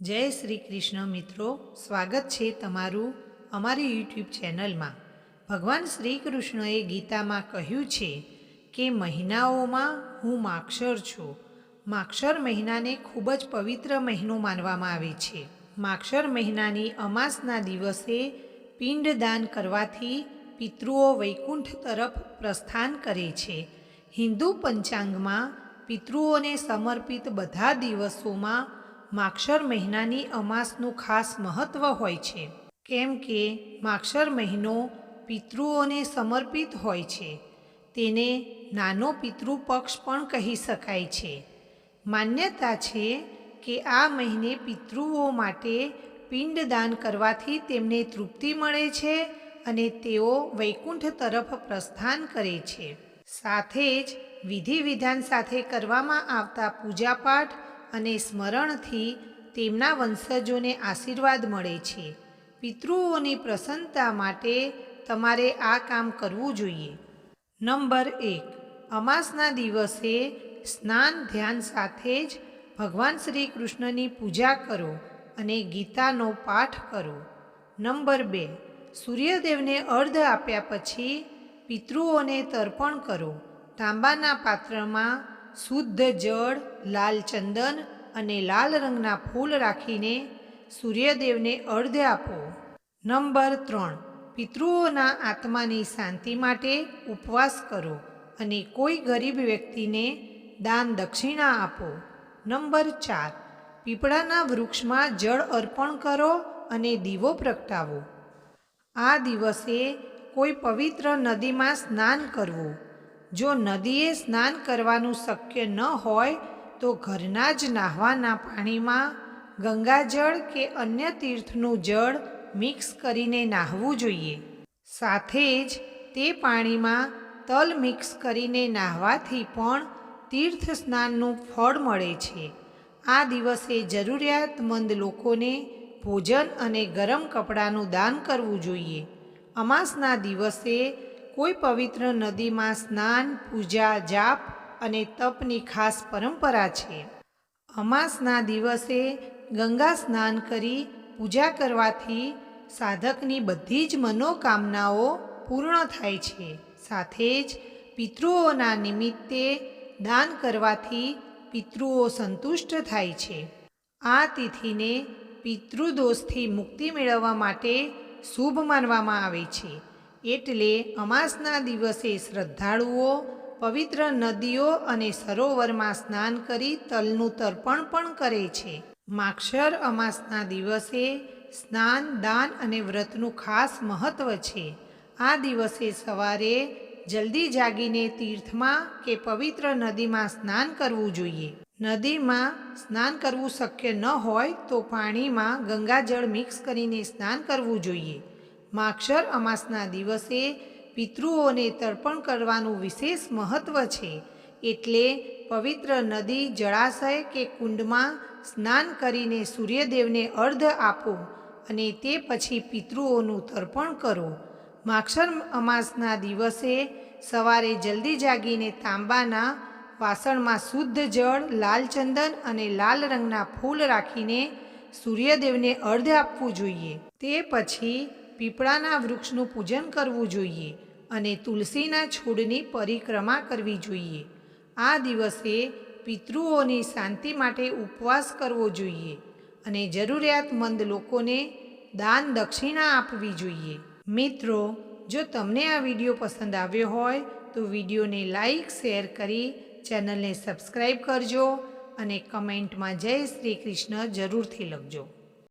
જય શ્રી કૃષ્ણ મિત્રો, સ્વાગત છે તમારું અમારી યુટ્યુબ ચેનલમાં. ભગવાન શ્રી કૃષ્ણએ ગીતામાં કહ્યું છે કે મહિનાઓમાં હું માક્ષર છું. માક્ષર મહિનાને ખૂબ જ પવિત્ર મહિનો માનવામાં આવે છે. માક્ષર મહિનાની અમાસના દિવસે પિંડદાન કરવાથી પિતૃઓ વૈકુંઠ તરફ પ્રસ્થાન કરે છે. હિન્દુ પંચાંગમાં પિતૃઓને સમર્પિત બધા દિવસોમાં માક્ષર મહિનાની અમાસનું ખાસ મહત્ત્વ હોય છે. કેમ કે માક્ષર મહિનો પિતૃઓને સમર્પિત હોય છે. તેને નાનો પિતૃ પક્ષ પણ કહી શકાય છે. માન્યતા છે કે આ મહિને પિતૃઓ માટે પિંડદાન કરવાથી તેમને તૃપ્તિ મળે છે અને તેઓ વૈકુંઠ તરફ પ્રસ્થાન કરે છે. સાથે જ વિધિ વિધાન સાથે કરવામાં આવતા પૂજાપાઠ અને સ્મરણથી તેમના વંશજોને આશીર્વાદ મળે છે. પિતૃઓની પ્રસન્નતા માટે તમારે આ કામ કરવું જોઈએ. નંબર એક. અમાસના દિવસે સ્નાન ધ્યાન સાથે જ ભગવાન શ્રી કૃષ્ણની પૂજા કરો અને ગીતાનો પાઠ કરો. નંબર બે. સૂર્યદેવને અર્ધ આપ્યા પછી પિતૃઓને તર્પણ કરો. તાંબાના પાત્રમાં શુદ્ધ જળ, લાલ ચંદન અને લાલ રંગના ફૂલ રાખીને સૂર્યદેવને અર્ધ્ય આપો. નંબર ત્રણ. પિતૃઓના આત્માની શાંતિ માટે ઉપવાસ કરો અને કોઈ ગરીબ વ્યક્તિને દાન દક્ષિણા આપો. નંબર ચાર. પીપળાના વૃક્ષમાં જળ અર્પણ કરો અને દીવો પ્રગટાવો. આ દિવસે કોઈ પવિત્ર નદીમાં સ્નાન કરવું. જો નદીએ સ્નાન કરવાનું શક્ય ન હોય, તો ઘરના જ નાહવાના પાણીમાં ગંગાજળ કે અન્ય તીર્થનું જળ મિક્સ કરીને નાહવું જોઈએ. સાથે જ તે પાણીમાં તલ મિક્સ કરીને નાહવાથી પણ તીર્થ સ્નાનનું ફળ મળે છે. આ દિવસે જરૂરિયાતમંદ લોકોને ભોજન અને ગરમ કપડાનું દાન કરવું જોઈએ. અમાસના દિવસે કોઈ પવિત્ર નદીમાં સ્નાન, પૂજા, જાપ અને તપની ખાસ પરંપરા છે. અમાસના દિવસે ગંગા સ્નાન કરી પૂજા કરવાથી સાધકની બધી જ મનોકામનાઓ પૂર્ણ થાય છે. સાથે જ પિતૃઓના નિમિત્તે દાન કરવાથી પિતૃઓ સંતુષ્ટ થાય છે. આ તિથિને પિતૃદોષથી મુક્તિ મેળવવા માટે શુભ માનવામાં આવે છે. એટલે અમાસના દિવસે શ્રદ્ધાળુઓ પવિત્ર નદીઓ અને સરોવરમાં સ્નાન કરી તલનું તર્પણ પણ કરે છે. માક્ષર અમાસના દિવસે સ્નાન, દાન અને વ્રતનું ખાસ મહત્ત્વ છે. આ દિવસે સવારે જલ્દી જાગીને તીર્થમાં કે પવિત્ર નદીમાં સ્નાન કરવું જોઈએ. નદીમાં સ્નાન કરવું શક્ય ન હોય તો પાણીમાં ગંગાજળ મિક્સ કરીને સ્નાન કરવું જોઈએ. માક્ષર અમાસના દિવસે પિતૃઓને તર્પણ કરવાનું વિશેષ મહત્ત્વ છે. એટલે પવિત્ર નદી, જળાશય કે કુંડમાં સ્નાન કરીને સૂર્યદેવને અર્ધ આપો અને તે પછી પિતૃઓનું તર્પણ કરો. માક્ષર અમાસના દિવસે સવારે જલ્દી જાગીને તાંબાના વાસણમાં શુદ્ધ જળ, લાલ ચંદન અને લાલ રંગના ફૂલ રાખીને સૂર્યદેવને અર્ધ આપવું જોઈએ. તે પછી પીપળાના વૃક્ષનું પૂજન કરવું જોઈએ અને તુલસીના છોડની પરિક્રમા કરવી જોઈએ. આ દિવસે પિતૃઓની શાંતિ માટે ઉપવાસ કરવો જોઈએ અને જરૂરિયાતમંદ લોકોને દાન દક્ષિણા આપવી જોઈએ. મિત્રો, જો તમને આ વીડિયો પસંદ આવ્યો હોય, તો વિડીયોને લાઈક, શેર કરી ચેનલને સબસ્ક્રાઈબ કરજો અને કમેન્ટમાં જય શ્રી કૃષ્ણ જરૂરથી લખજો.